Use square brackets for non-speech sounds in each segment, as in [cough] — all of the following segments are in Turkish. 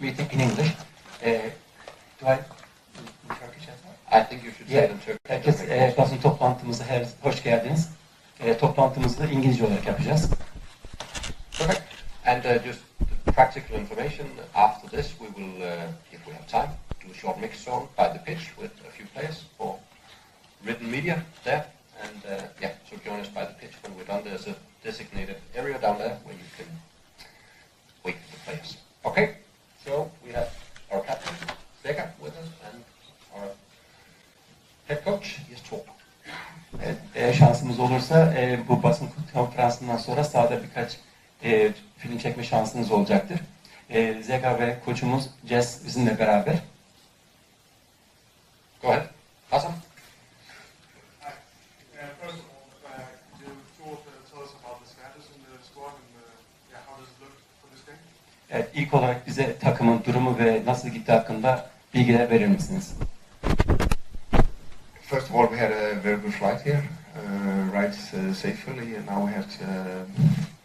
meeting in English. Uh, do I in Turkish as well? I think you should say it in Turkish. Herkes e, basın toplantımıza her, hoş geldiniz. E, toplantımızı İngilizce olarak yapacağız. Perfect. And uh, just practical information. After this, we will, uh, if we have time, do a short mix zone by the pitch with a few players for written media there. And uh, yeah, so join us by the pitch when we're done. There's a designated area down there where you can wait for the players. Okay, so we have our captain, Vega, with us, and our head coach, Jes Torp. Evet, e, şansımız olursa e, bu basın konferansından sonra sahada birkaç e, film çekme şansınız olacaktır. E, Zeka ve koçumuz Jess bizimle beraber. Go ahead. Hi. Evet, ilk olarak bize takımın durumu ve nasıl gitti hakkında bilgiler verir misiniz? First of all, we had a very good flight here, uh, right uh, safely, and now we have uh,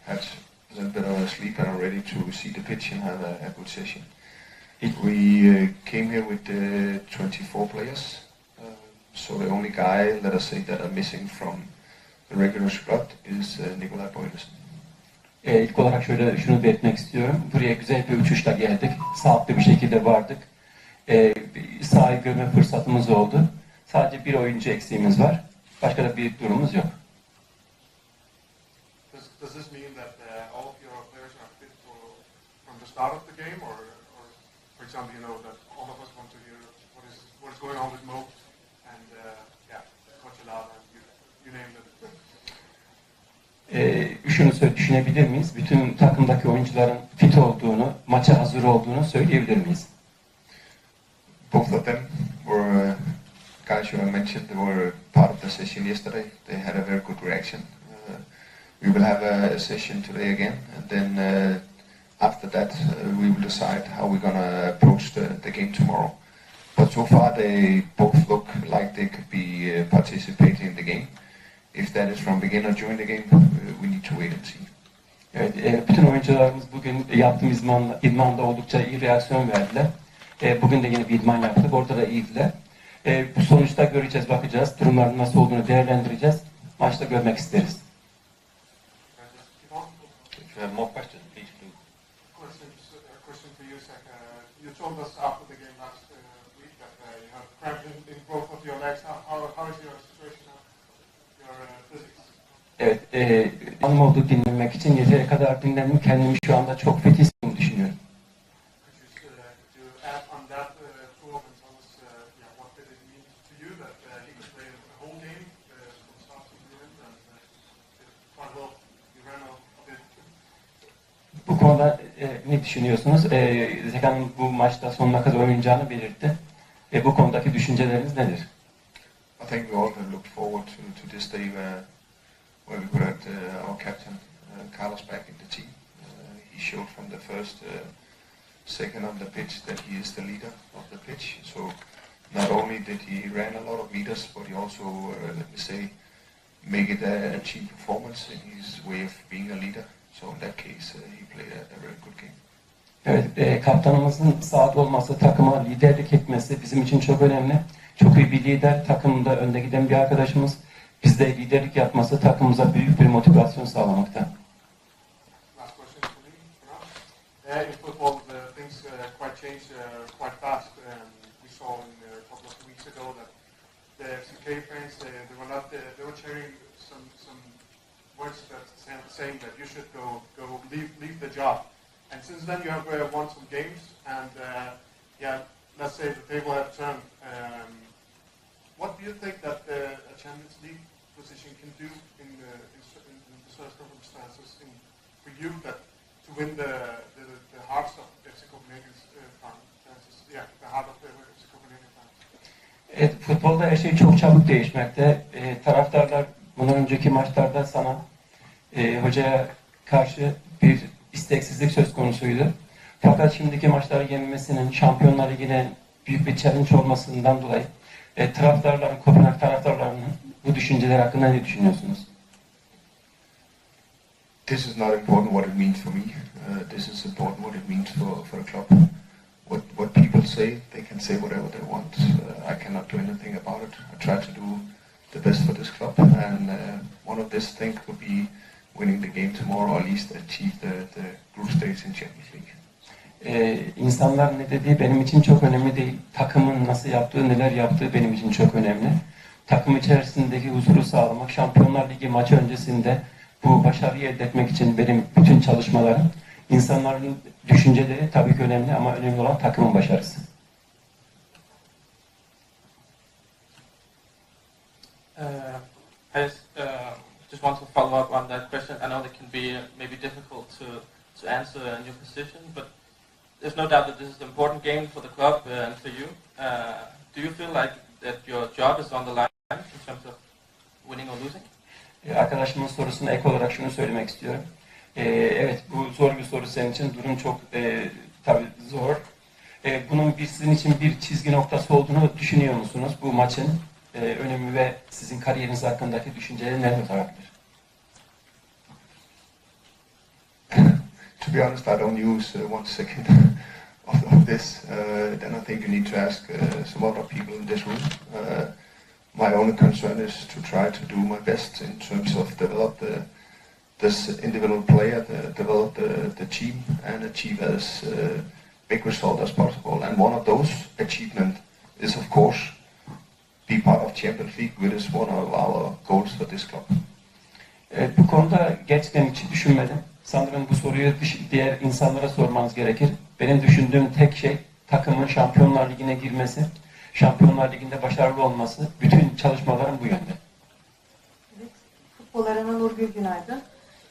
had a little bit of sleep and are ready to see the pitch and have a, a good session. We uh, came here with uh, 24 players, uh, so the only guy, let us say, that are missing from the regular squad is uh, Nikolai Boylussen. E, ilk olarak şöyle şunu belirtmek istiyorum. Buraya güzel bir uçuşla geldik. Sağlıklı bir şekilde vardık. E, sahayı görme fırsatımız oldu. Sadece bir oyuncu eksiğimiz var. Başka da bir durumumuz yok. Does, does this mean that uh, all of your players are fit for, from the start of the game, or, or for example, you know that all of us want to hear what is what is going on with Mo and uh, yeah, Coach Alava, and you, you name it. E, şunu düşünebilir miyiz? Bütün takımdaki oyuncuların fit olduğunu, maça hazır olduğunu söyleyebilir miyiz? Both of them were uh, guys you have mentioned. They were part of the session yesterday. They had a very good reaction. Uh, we will have a, session today again, and then uh, after that uh, we will decide how we're gonna approach the, the game tomorrow. But so far they both look like they could be uh, participating in the game. If that is from begin or during the game, we need to wait and see. Evet, e, bütün oyuncularımız bugün yaptığımız idmanla, idmanda oldukça iyi reaksiyon verdiler. E, bugün de yine bir idman yaptık, orada da iyiydiler. E, bu sonuçta göreceğiz, bakacağız. Durumların nasıl olduğunu değerlendireceğiz. Maçta görmek isteriz. Just keep on. If you have more questions, please do. Questions, a question for you, Zach. You told us after the game last week that you have cramp in, in both of your legs. How, how, how is your situation now? Your physics? Evet, e, anım olduğu dinlenmek için yeteri kadar dinlendim. Kendimi şu anda çok fit hissettiğimi düşünüyorum. Bu konuda e, ne düşünüyorsunuz? E, Zeka'nın bu maçta sonuna kadar oynayacağını belirtti. E, bu konudaki düşünceleriniz nedir? I think we all have looked forward to, to this day where we could have uh, our captain uh, Carlos back in the team. Uh, he showed from the first uh, second on the pitch that he is the leader of the pitch. So not only did he ran a lot of meters, but he also, uh, let me say, make it a, team performance in his way of being a leader. So in that case, uh, he played a, a very good game. Evet, e, kaptanımızın sahada olması, takıma liderlik etmesi bizim için çok önemli. Çok iyi bir lider, takımda önde giden bir arkadaşımız. Bizde liderlik yapması takımımıza büyük bir motivasyon sağlamakta. Uh, the uh, uh, uh, the uh, saying that you should go go leave leave the job. And since then you have uh, won some games and uh, yeah, let's say the table have turned. Um, what do you think that uh, a Champions League position can do in the in, in, in such circumstances in, for you that to win the the, the hearts of FC Copenhagen's uh? Yeah, the heart of the Copenhagen fans. Evet, futbolda her şey çok çabuk değişmekte. E, taraftarlar bundan önceki maçlarda sana e, hocaya karşı bir isteksizlik söz konusuydu. Fakat şimdiki maçları yenilmesinin, Şampiyonlar Ligi'ne büyük bir challenge olmasından dolayı e, taraftarların, Kopenhag taraftarlarının bu düşünceler hakkında ne düşünüyorsunuz? This is not important what it means for me. Uh, this is important what it means for, for the club. say. They can say whatever they want. Uh, I cannot do anything about it. I try to do the best for this club, and uh, one of this things could be winning the game tomorrow, or at least achieve the, the group stage in Champions League. Ee, insanlar ne dediği benim için çok önemli değil. Takımın nasıl yaptığı, neler yaptığı benim için çok önemli. Takım içerisindeki huzuru sağlamak, Şampiyonlar Ligi maçı öncesinde bu başarıyı elde etmek için benim bütün çalışmalarım. İnsanların düşünceleri tabii ki önemli ama önemli olan takımın başarısı. Uh, I uh, just want to follow up on that question. I know that can be uh, maybe difficult to, to answer in your position, but there's no doubt that this is an important game for the club uh, and for you. Uh, do you feel like that your job is on the line Ee, Arkadaşımın sorusuna ek olarak şunu söylemek istiyorum. Ee, evet bu zor bir soru senin için. Durum çok e, tabii zor. Ee, bunun bir sizin için bir çizgi noktası olduğunu düşünüyor musunuz? Bu maçın e, önemi ve sizin kariyeriniz hakkındaki düşünceleri neler olabilir? [laughs] to be honest, I don't use uh, one second [laughs] of, of this. Uh, then I think you need to ask uh, some other people in this room. Uh, my only concern is to try to do my best in terms of develop the this individual player, the, develop the, the team, and achieve as uh, big result as possible. And one of those achievement is, of course, be part of Champions League, which is one of our goals for this club. Evet, bu konuda gerçekten hiç düşünmedim. Sanırım bu soruyu diğer insanlara sormanız gerekir. Benim düşündüğüm tek şey takımın Şampiyonlar Ligi'ne girmesi, Şampiyonlar Ligi'nde başarılı olması. Bütün çalışmalarım bu yönde. Evet, futbol arena Nurgül Günaydın.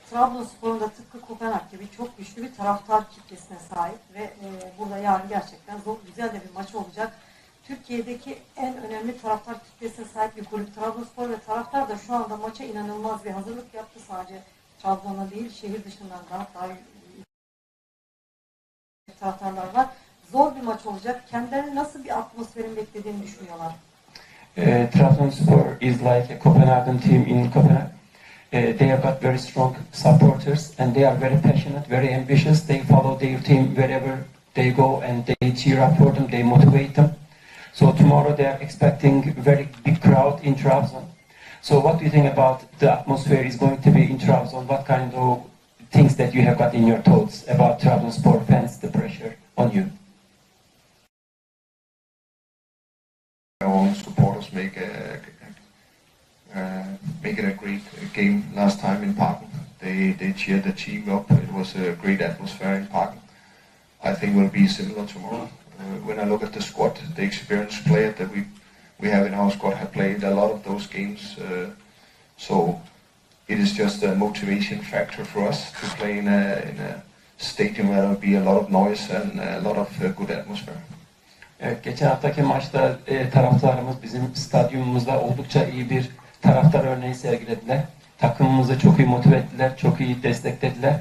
Trabzonspor'un da tıpkı Kopenhag gibi çok güçlü bir taraftar kitlesine sahip ve e, burada yarın gerçekten zor, güzel de bir maç olacak. Türkiye'deki en önemli taraftar kitlesine sahip bir kulüp Trabzonspor ve taraftar da şu anda maça inanılmaz bir hazırlık yaptı. Sadece Trabzon'da değil, şehir dışından da daha taraftarlar var. Zor bir maç olacak. Kendilerini nasıl bir atmosferin beklediğini düşünüyorlar. Uh, Trabzonspor is like a Copenhagen team in Copenhagen. Uh, they have got very strong supporters and they are very passionate, very ambitious. They follow their team wherever they go and they cheer up for them, they motivate them. So tomorrow they are expecting very big crowd in Trabzon. So what do you think about the atmosphere is going to be in Trabzon? What kind of things that you have got in your thoughts about Trabzonspor fans, the pressure on you? Make a, uh, make it a great game last time in Parken. They they cheered the team up. It was a great atmosphere in Parken. I think will be similar tomorrow. Uh, when I look at the squad, the experienced players that we we have in our squad have played a lot of those games. Uh, so it is just a motivation factor for us to play in a, in a stadium where there will be a lot of noise and a lot of uh, good atmosphere. Evet, geçen haftaki maçta e, taraftarımız bizim stadyumumuzda oldukça iyi bir taraftar örneği sergilediler. Takımımızı çok iyi motive ettiler, çok iyi desteklediler.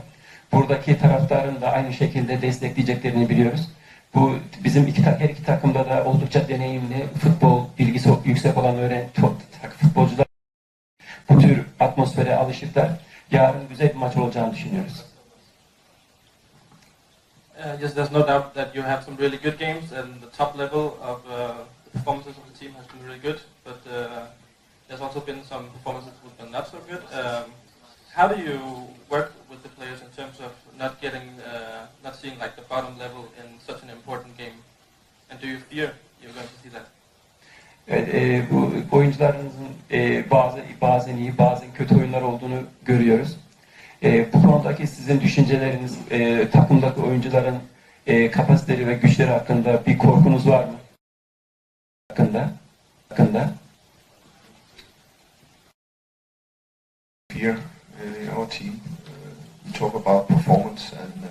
Buradaki taraftarın da aynı şekilde destekleyeceklerini biliyoruz. Bu bizim iki her iki takımda da oldukça deneyimli, futbol bilgisi yüksek olan öğren futbolcular bu tür atmosfere alışıklar. Yarın güzel bir maç olacağını düşünüyoruz. Uh, yes, there's no doubt that you have some really good games, and the top level of uh, performances of the team has been really good. But uh, there's also been some performances that have been not so good. Um, how do you work with the players in terms of not getting, uh, not seeing like the bottom level in such an important game? And do you fear you're going to see that? Evet, e, bu oyuncularımızın e, bazı bazen iyi bazen kötü oyunlar olduğunu görüyoruz. E, bu konudaki sizin düşünceleriniz e, takımdaki oyuncuların e, kapasiteleri ve güçleri hakkında bir korkunuz var mı? Hakkında. Hakkında. here uh, our team. Uh, we talk about performance, and uh,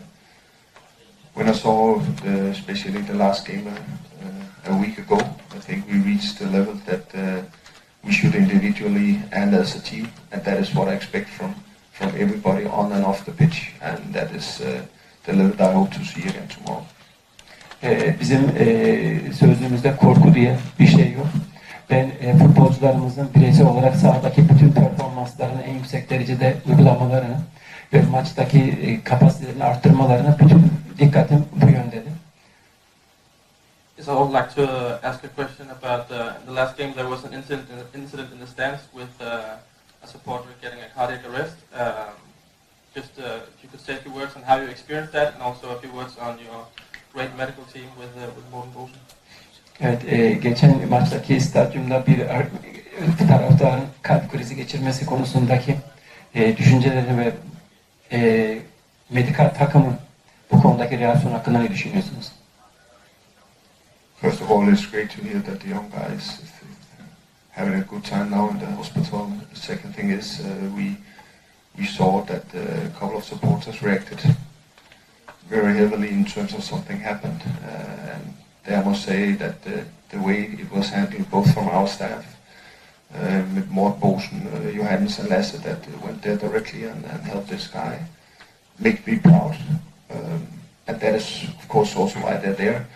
when I saw, the, especially the last game uh, a week ago, I think we reached the level that uh, we should individually and as a team, and that is what I expect from from everybody on and off the pitch, and that is uh, the level that I hope to see again tomorrow. E, bizim e, sözlüğümüzde korku diye bir şey yok. Ben e, futbolcularımızın bireysel olarak sahadaki bütün performanslarını en yüksek derecede uygulamalarını ve maçtaki e, kapasitelerini arttırmalarına bütün dikkatim bu yöndedir. Yes, I would like to uh, ask a question about uh, the last game. There was an incident incident in the stands with uh, a supporter getting a cardiac arrest. Um, just uh, if you could say a few words on how you experienced that, and also a few words on your great medical team with uh, with Morten Bosen. Evet, e, geçen maçtaki stadyumda bir ar- taraftarın kalp krizi geçirmesi konusundaki e, düşünceleri ve e, medikal takımın bu konudaki reaksiyon hakkında ne düşünüyorsunuz? First of all, it's great to hear that the young guys having a good time now in the hospital. The second thing is uh, we we saw that uh, a couple of supporters reacted very heavily in terms of something happened, uh, and I must say that the, the way it was handled, both from our staff, uh, with Mort Bosen, uh, Johannes and Lasse, that went there directly and, and helped this guy, makes me proud. Um, and that is, of course, also why they're there.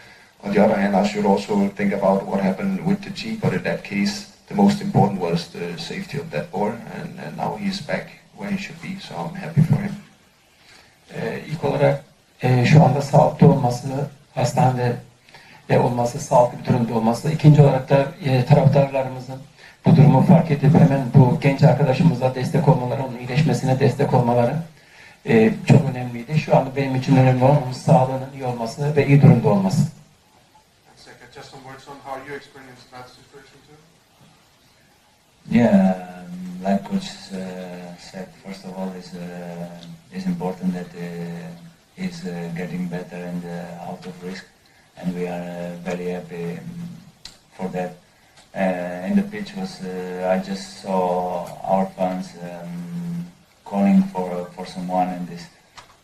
On the other hand, I should also think about what happened with the G, but in that case, the most important was the safety of that boy, and, and now he's back where he should be, so I'm happy for him. Ee, ilk olarak e, şu anda sağlıklı olması, hastanede de olması, sağlıklı bir durumda olması. İkinci olarak da e, taraftarlarımızın bu durumu fark edip hemen bu genç arkadaşımıza destek olmaları, onun iyileşmesine destek olmaları e, çok önemliydi. Şu anda benim için önemli olan onun sağlığının iyi olması ve iyi durumda olması. Second, just some words on how you experienced that situation too. Yeah, like coach uh, said, first of all, it's, uh, it's important that uh, he's uh, getting better and uh, out of risk, and we are uh, very happy um, for that. In the pitch was, I just saw our fans um, calling for for someone, and this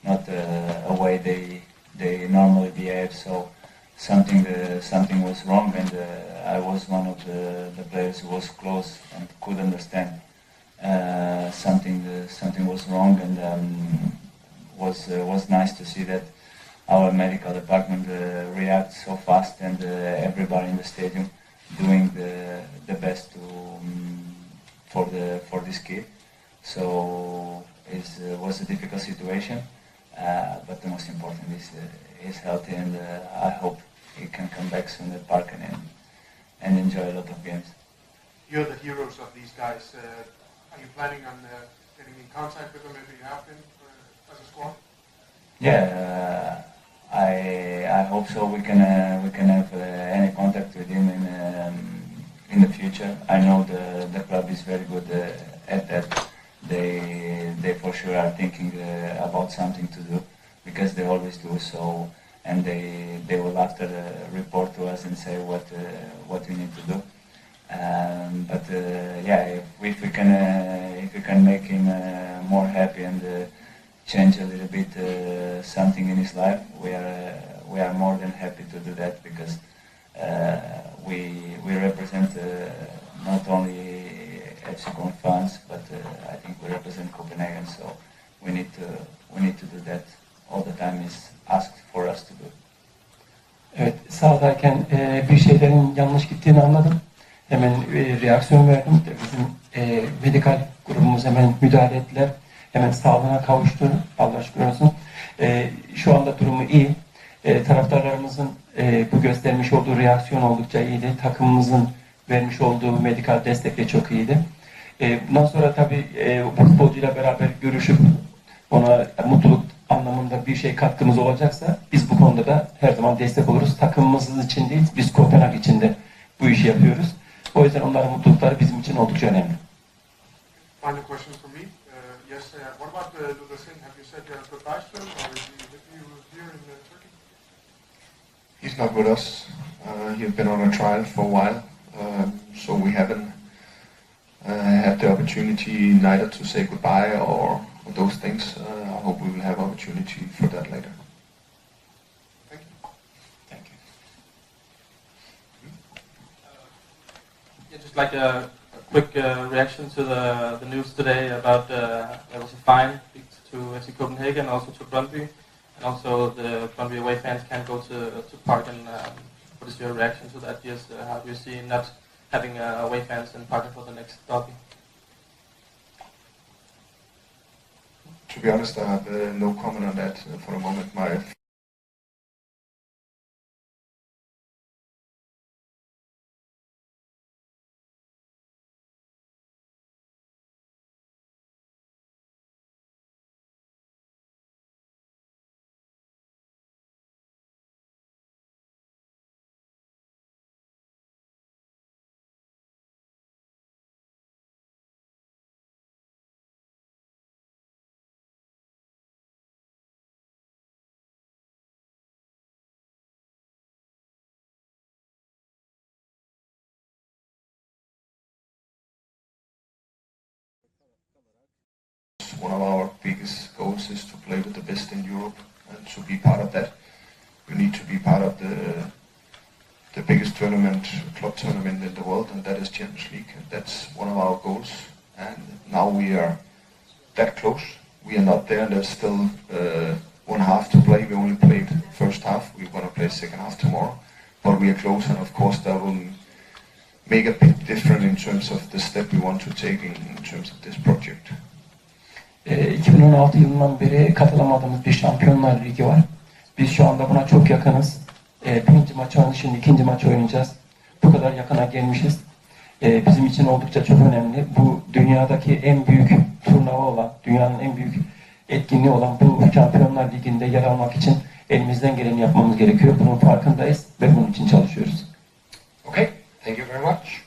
not a way they they normally behave. So something uh, something was wrong, and uh, I was one of the, the players who was close and could understand uh, something uh, something was wrong, and um, was uh, was nice to see that our medical department uh, react so fast, and everybody in the stadium doing the the best to um, for the for this kid. So it was a difficult situation, but the most important is he's healthy, and I hope he can come back soon at Park and and enjoy a lot of games. You're the heroes of these guys. Uh, are you planning on uh, getting in contact with them? Maybe you have been uh, as a squad. Yeah, uh, I I hope so. We can uh, we can have uh, any contact with him in um, in the future. I know the the club is very good uh, at that. They they for sure are thinking uh, about something to do because they always do so, and they they will after uh, report to us and say what uh, what we need to do. Um, but uh, yeah, if, if we can if we can make him more happy and change a little bit something in his life, we are we are more than happy to do that because we we represent not only Kong fans, but I think we represent Copenhagen. So we need to we need to do that all the time. Is asked for us to do. Evet, sahadayken e, bir şeylerin yanlış gittiğini anladım. Hemen e, reaksiyon verdim. Bizim e, medikal grubumuz hemen müdahale ettiler. Hemen sağlığına kavuştu. Allah şükür olsun. E, şu anda durumu iyi. E, taraftarlarımızın e, bu göstermiş olduğu reaksiyon oldukça iyiydi. Takımımızın vermiş olduğu medikal destek de çok iyiydi. E, bundan sonra tabii e, futbolcuyla beraber görüşüp ona mutluluk anlamında bir şey katkımız olacaksa biz bu konuda da her zaman destek oluruz. Takımımız için değil, biz Kopenhag için de bu işi yapıyoruz. O yüzden onların mutlulukları bizim için oldukça önemli. Final question for me. Uh, yes. Uh, what about uh, Luther Singh? Have you said your goodbyes to him, or is he you here in uh, Turkey? He's not with us. Uh, he's been on a trial for a while, um, so we haven't uh, had the opportunity neither to say goodbye or those things. Uh, I hope we will have opportunity for that later. Thank you. Thank you. Yeah, just like a, a quick uh, reaction to the, the news today about uh, there was a fine to FC Copenhagen, also to Brøndby, and also the Brøndby away fans can't go to to Parken. Um, what is your reaction to that? Yes, uh, how do you see not having uh, away fans in Parken for the next derby? To be honest, I have uh, no comment on that for the moment. My play with the best in Europe and to be part of that. You need to be part of the the biggest tournament, club tournament in the world, and that is Champions League. That's one of our goals. And now we are that close. We are not there. And there's still uh, one half to play. We only played first half. We're going to play second half tomorrow. But we are close, and of course that will make a big difference in terms of the step we want to take in, in terms of this project. E, 2016 yılından beri katılamadığımız bir Şampiyonlar Ligi var. Biz şu anda buna çok yakınız. E, birinci maç oynadık, şimdi ikinci maç oynayacağız. Bu kadar yakına gelmişiz. E, bizim için oldukça çok önemli. Bu dünyadaki en büyük turnuva olan, dünyanın en büyük etkinliği olan bu Şampiyonlar Ligi'nde yer almak için elimizden geleni yapmamız gerekiyor. Bunun farkındayız ve bunun için çalışıyoruz. Okay, thank you very much.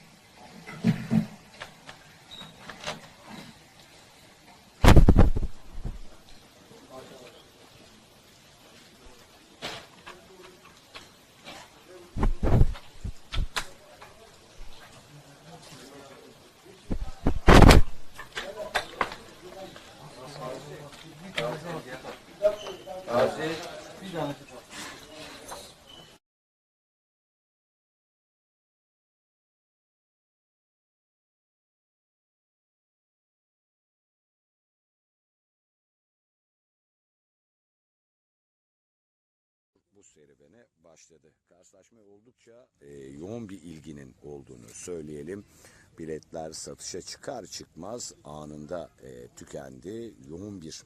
Serüvene başladı. Karşılaşma oldukça e, yoğun bir ilginin olduğunu söyleyelim. Biletler satışa çıkar çıkmaz anında e, tükendi. Yoğun bir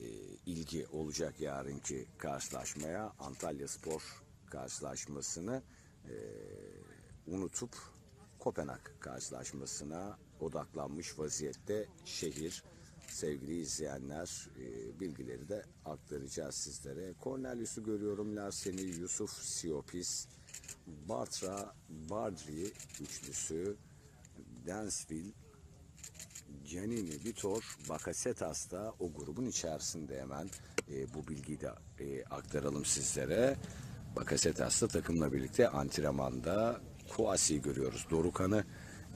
e, ilgi olacak yarınki karşılaşmaya. Antalya Spor karşılaşmasını e, unutup Kopenhag karşılaşmasına odaklanmış vaziyette şehir. Sevgili izleyenler e, bilgileri de aktaracağız sizlere. Cornelius'u görüyorum. Larsen'i, Yusuf, Siopis, Bartra, Bardri üçlüsü, Dansville, Giannini, Vitor, Bakasetas da o grubun içerisinde hemen e, bu bilgiyi de e, aktaralım sizlere. Bakasetas da takımla birlikte antrenmanda Kouassi'yi görüyoruz. Dorukan'ı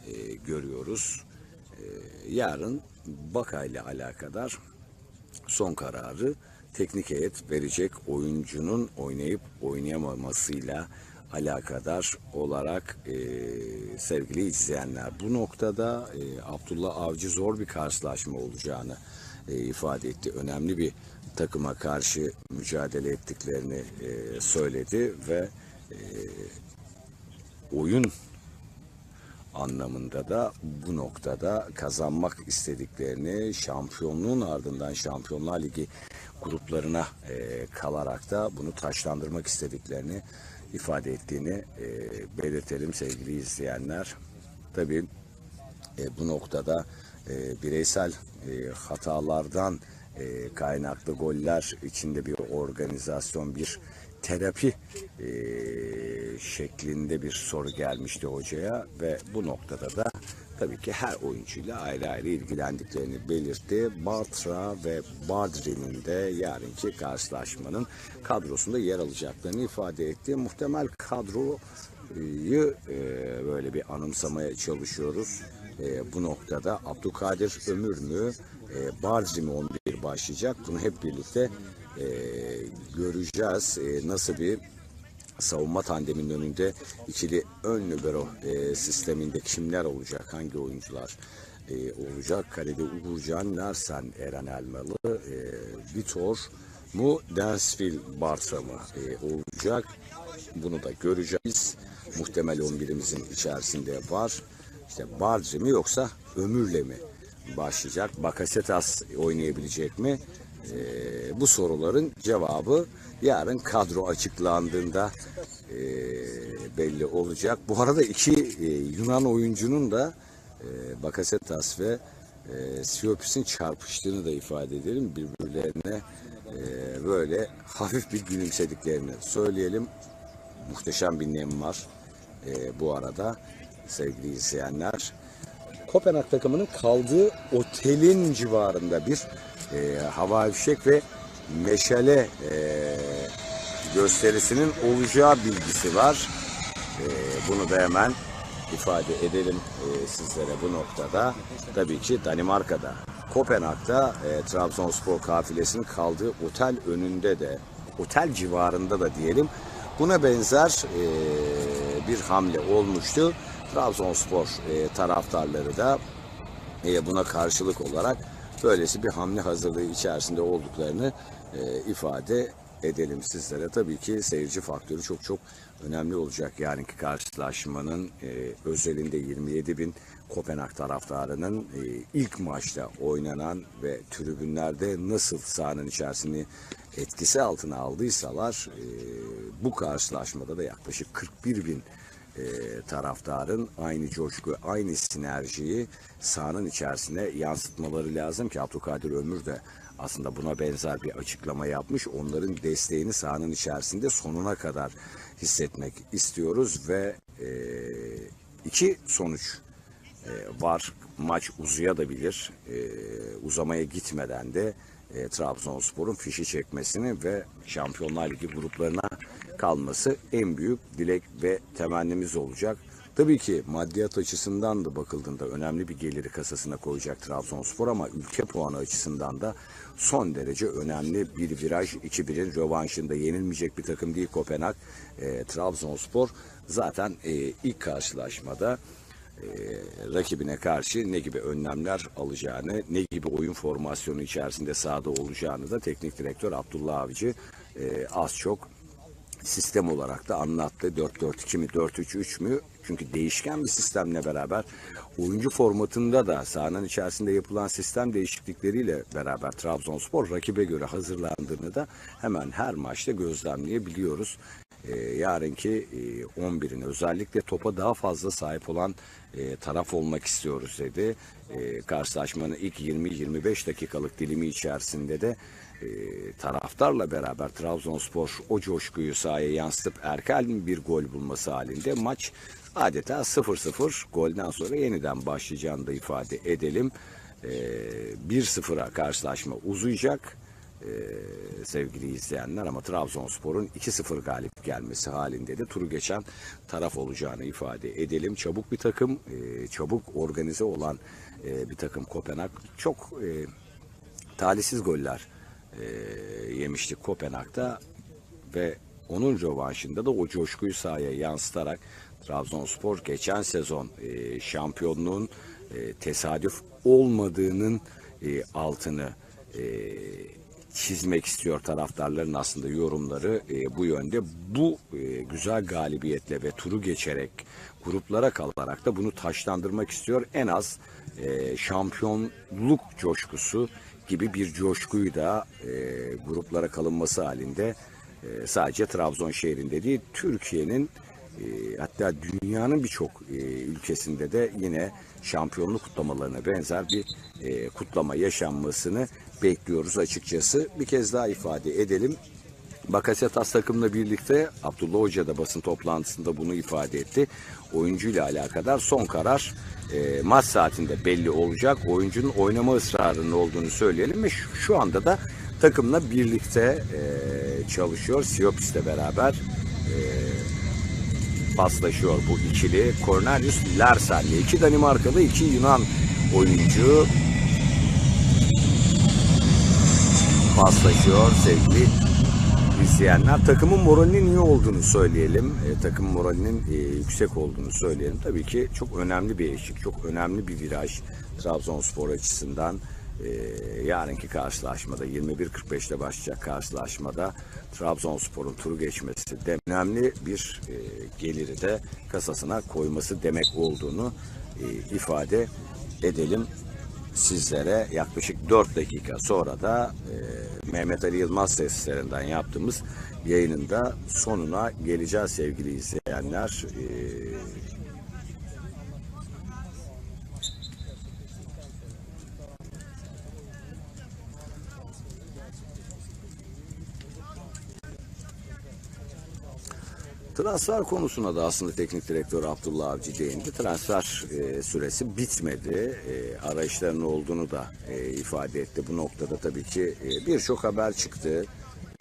e, görüyoruz. E, yarın Baka ile alakadar son kararı teknik heyet verecek oyuncunun oynayıp oynayamamasıyla alakadar olarak e, sevgili izleyenler bu noktada e, Abdullah Avcı zor bir karşılaşma olacağını e, ifade etti. Önemli bir takıma karşı mücadele ettiklerini e, söyledi ve e, oyun anlamında da bu noktada kazanmak istediklerini şampiyonluğun ardından Şampiyonlar Ligi gruplarına e, kalarak da bunu taşlandırmak istediklerini ifade ettiğini e, belirtelim sevgili izleyenler. Tabii e, bu noktada e, bireysel e, hatalardan e, kaynaklı goller içinde bir organizasyon, bir terapi e, şeklinde bir soru gelmişti hocaya ve bu noktada da tabii ki her oyuncuyla ayrı ayrı ilgilendiklerini belirtti. Bartra ve Bardri'nin de yarınki karşılaşmanın kadrosunda yer alacaklarını ifade etti. Muhtemel kadroyu e, böyle bir anımsamaya çalışıyoruz. E, bu noktada Abdülkadir Ömür mü, e, Bardri mi 11 başlayacak? Bunu hep birlikte e, göreceğiz. E, nasıl bir savunma tandeminin önünde ikili ön libero e, sisteminde kimler olacak, hangi oyuncular e, olacak? Kalede Uğurcan, Larsen, Eren Elmalı, e, Vitor mu, Dansville, Bartra mı e, olacak? Bunu da göreceğiz. Muhtemel 11'imizin içerisinde var. İşte Bardri mi yoksa Ömür'le mi başlayacak? Bakasetas oynayabilecek mi? Ee, bu soruların cevabı yarın kadro açıklandığında e, belli olacak. Bu arada iki e, Yunan oyuncunun da e, Bakasetas ve e, Siopis'in çarpıştığını da ifade edelim. Birbirlerine e, böyle hafif bir gülümsediklerini söyleyelim. Muhteşem bir nem var e, bu arada sevgili izleyenler. Kopenhag takımının kaldığı otelin civarında bir e, hava fişek ve meşale e, gösterisinin olacağı bilgisi var. E, bunu da hemen ifade edelim e, sizlere bu noktada. Tabii ki Danimarka'da Kopenhag'da e, Trabzonspor kafilesinin kaldığı otel önünde de, otel civarında da diyelim buna benzer e, bir hamle olmuştu. Trabzonspor e, taraftarları da e, buna karşılık olarak böylesi bir hamle hazırlığı içerisinde olduklarını e, ifade edelim sizlere. Tabii ki seyirci faktörü çok çok önemli olacak. Yarınki karşılaşmanın e, özelinde 27 bin Kopenhag taraftarının e, ilk maçta oynanan ve tribünlerde nasıl sahanın içerisini etkisi altına aldıysalar e, bu karşılaşmada da yaklaşık 41 bin e, taraftarın aynı coşku, aynı sinerjiyi sahanın içerisine yansıtmaları lazım ki Abdülkadir Ömür de aslında buna benzer bir açıklama yapmış. Onların desteğini sahanın içerisinde sonuna kadar hissetmek istiyoruz ve e, iki sonuç e, var. Maç uzayabilir. E, uzamaya gitmeden de e, Trabzonspor'un fişi çekmesini ve Şampiyonlar Ligi gruplarına kalması en büyük dilek ve temennimiz olacak. Tabii ki maddiyat açısından da bakıldığında önemli bir geliri kasasına koyacak Trabzonspor ama ülke puanı açısından da son derece önemli bir viraj 2-1'in rövanşında yenilmeyecek bir takım değil Kopenhag. E, Trabzonspor zaten e, ilk karşılaşmada e, rakibine karşı ne gibi önlemler alacağını, ne gibi oyun formasyonu içerisinde sahada olacağını da teknik direktör Abdullah Avcı e, az çok sistem olarak da anlattı. 4-4-2 mi 4-3-3 mü? Çünkü değişken bir sistemle beraber oyuncu formatında da sahanın içerisinde yapılan sistem değişiklikleriyle beraber Trabzonspor rakibe göre hazırlandığını da hemen her maçta gözlemleyebiliyoruz. Ee, yarınki e, 11'in özellikle topa daha fazla sahip olan e, taraf olmak istiyoruz dedi. E, karşılaşmanın ilk 20-25 dakikalık dilimi içerisinde de e, taraftarla beraber Trabzonspor o coşkuyu sahaya yansıtıp erken bir gol bulması halinde maç adeta 0-0 golden sonra yeniden başlayacağını da ifade edelim. E, 1-0'a karşılaşma uzayacak e, sevgili izleyenler ama Trabzonspor'un 2-0 galip gelmesi halinde de turu geçen taraf olacağını ifade edelim. Çabuk bir takım, e, çabuk organize olan e, bir takım Kopenhag. Çok e, talihsiz goller e, yemiştik Kopenhag'da ve onun rövanşında da o coşkuyu sahaya yansıtarak Trabzonspor geçen sezon e, şampiyonluğun e, tesadüf olmadığının e, altını e, çizmek istiyor taraftarların aslında yorumları e, bu yönde. Bu e, güzel galibiyetle ve turu geçerek gruplara kalarak da bunu taşlandırmak istiyor. En az e, şampiyonluk coşkusu gibi bir coşkuyu da e, gruplara kalınması halinde e, sadece Trabzon şehrinde değil Türkiye'nin e, hatta dünyanın birçok e, ülkesinde de yine şampiyonluk kutlamalarına benzer bir e, kutlama yaşanmasını bekliyoruz açıkçası. Bir kez daha ifade edelim. Bakasetas takımla birlikte Abdullah Hoca da basın toplantısında bunu ifade etti. Oyuncuyla alakadar son karar e, maç saatinde belli olacak. Oyuncunun oynama ısrarının olduğunu söyleyelim ve şu, şu anda da takımla birlikte e, çalışıyor. Siopis'le beraber e, paslaşıyor bu ikili. Cornelius Larsen iki Danimarkalı iki Yunan oyuncu paslaşıyor sevgili izleyenler. Takımın moralinin iyi olduğunu söyleyelim. E, takımın moralinin e, yüksek olduğunu söyleyelim. Tabii ki çok önemli bir eşik, çok önemli bir viraj Trabzonspor açısından. E, yarınki karşılaşmada 21.45'te başlayacak karşılaşmada Trabzonspor'un turu geçmesi de önemli bir e, geliri de kasasına koyması demek olduğunu e, ifade edelim sizlere yaklaşık 4 dakika sonra da e, Mehmet Ali Yılmaz seslerinden yaptığımız yayının da sonuna geleceğiz sevgili izleyenler. E, Transfer konusuna da aslında teknik direktör Abdullah Avcı değindi. Transfer e, süresi bitmedi. E, arayışların olduğunu da e, ifade etti. Bu noktada tabii ki e, birçok haber çıktı.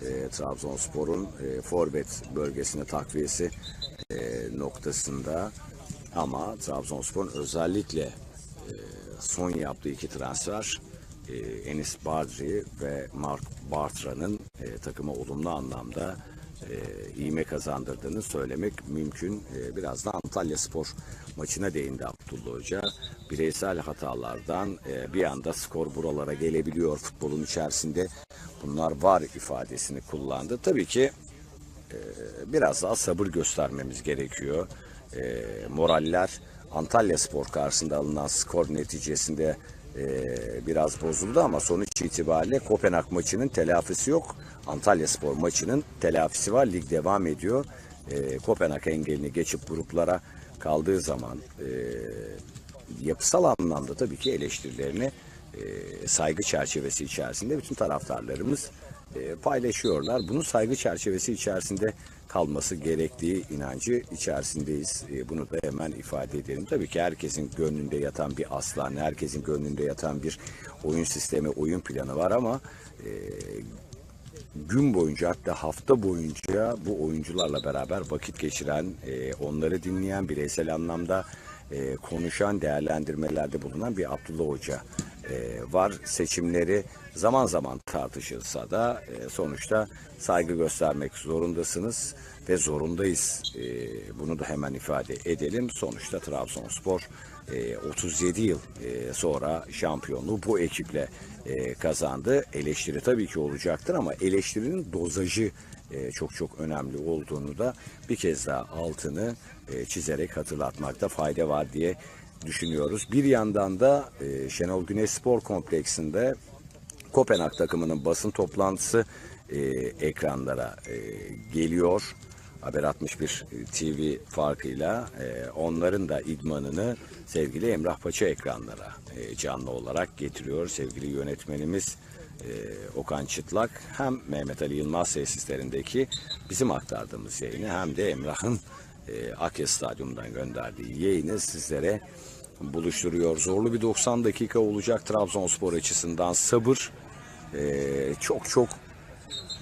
E, Trabzonspor'un e, forvet bölgesine takviyesi e, noktasında. Ama Trabzonspor'un özellikle e, son yaptığı iki transfer e, Enis Badri ve Mark Bartra'nın e, takıma olumlu anlamda e, iğme kazandırdığını söylemek mümkün. E, biraz da Antalya Spor maçına değindi Abdullah Hoca. Bireysel hatalardan e, bir anda skor buralara gelebiliyor futbolun içerisinde. Bunlar var ifadesini kullandı. Tabii ki e, biraz daha sabır göstermemiz gerekiyor. E, moraller Antalya Spor karşısında alınan skor neticesinde e, biraz bozuldu ama sonuç itibariyle Kopenhag maçının telafisi yok. Antalya Spor maçının telafisi var. Lig devam ediyor. E, Kopenhag engelini geçip gruplara kaldığı zaman e, yapısal anlamda tabii ki eleştirilerini e, saygı çerçevesi içerisinde bütün taraftarlarımız e, paylaşıyorlar. Bunun saygı çerçevesi içerisinde kalması gerektiği inancı içerisindeyiz. E, bunu da hemen ifade edelim. Tabii ki herkesin gönlünde yatan bir aslan, herkesin gönlünde yatan bir oyun sistemi, oyun planı var ama e, gün boyunca hatta hafta boyunca bu oyuncularla beraber vakit geçiren, e, onları dinleyen, bireysel anlamda e, konuşan, değerlendirmelerde bulunan bir Abdullah Hoca e, var. Seçimleri zaman zaman tartışılsa da e, sonuçta saygı göstermek zorundasınız ve zorundayız. E, bunu da hemen ifade edelim. Sonuçta Trabzonspor e, 37 yıl sonra şampiyonluğu bu ekiple kazandı. Eleştiri tabii ki olacaktır ama eleştirinin dozajı çok çok önemli olduğunu da bir kez daha altını çizerek hatırlatmakta fayda var diye düşünüyoruz. Bir yandan da e, Şenol Güneş Spor Kompleksinde Kopenhag takımının basın toplantısı e, ekranlara e, geliyor. Haber 61 TV farkıyla e, onların da idmanını sevgili Emrah Paça ekranlara e, canlı olarak getiriyor. Sevgili yönetmenimiz e, Okan Çıtlak hem Mehmet Ali Yılmaz tesislerindeki bizim aktardığımız yayını hem de Emrah'ın e, Akya Stadyum'dan gönderdiği yayını sizlere buluşturuyor. Zorlu bir 90 dakika olacak Trabzonspor açısından sabır e, çok çok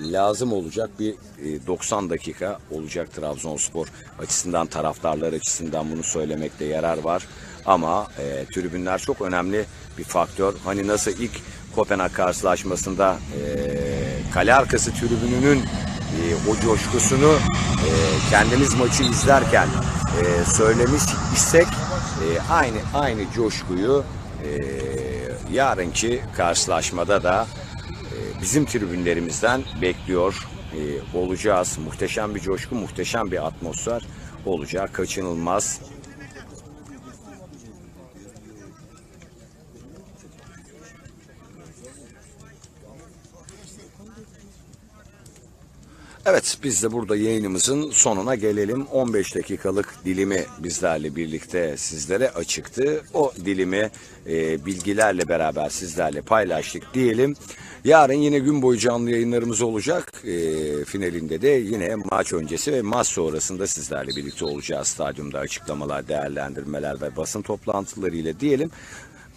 lazım olacak bir e, 90 dakika olacak Trabzonspor açısından taraftarlar açısından bunu söylemekte yarar var. Ama e, tribünler çok önemli bir faktör. Hani nasıl ilk Kopenhag karşılaşmasında e, kale arkası tribününün e, o coşkusunu e, kendimiz maçı izlerken e, söylemiş isek e, aynı aynı coşkuyu e, yarınki karşılaşmada da e, bizim tribünlerimizden bekliyor e, olacağız. Muhteşem bir coşku, muhteşem bir atmosfer olacak. Kaçınılmaz. Evet biz de burada yayınımızın sonuna gelelim. 15 dakikalık dilimi bizlerle birlikte sizlere açıktı. O dilimi e, bilgilerle beraber sizlerle paylaştık diyelim. Yarın yine gün boyu canlı yayınlarımız olacak. E, finalinde de yine maç öncesi ve maç sonrasında sizlerle birlikte olacağız. Stadyumda açıklamalar, değerlendirmeler ve basın toplantıları ile diyelim.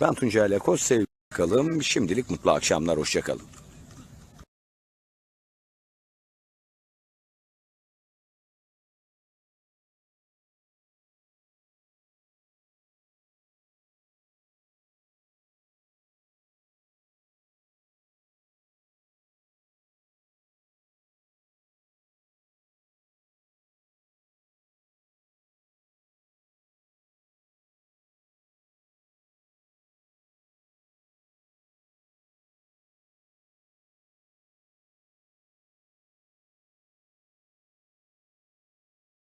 Ben Tuncay Lekos, sevgilim. Şimdilik mutlu akşamlar, hoşçakalın.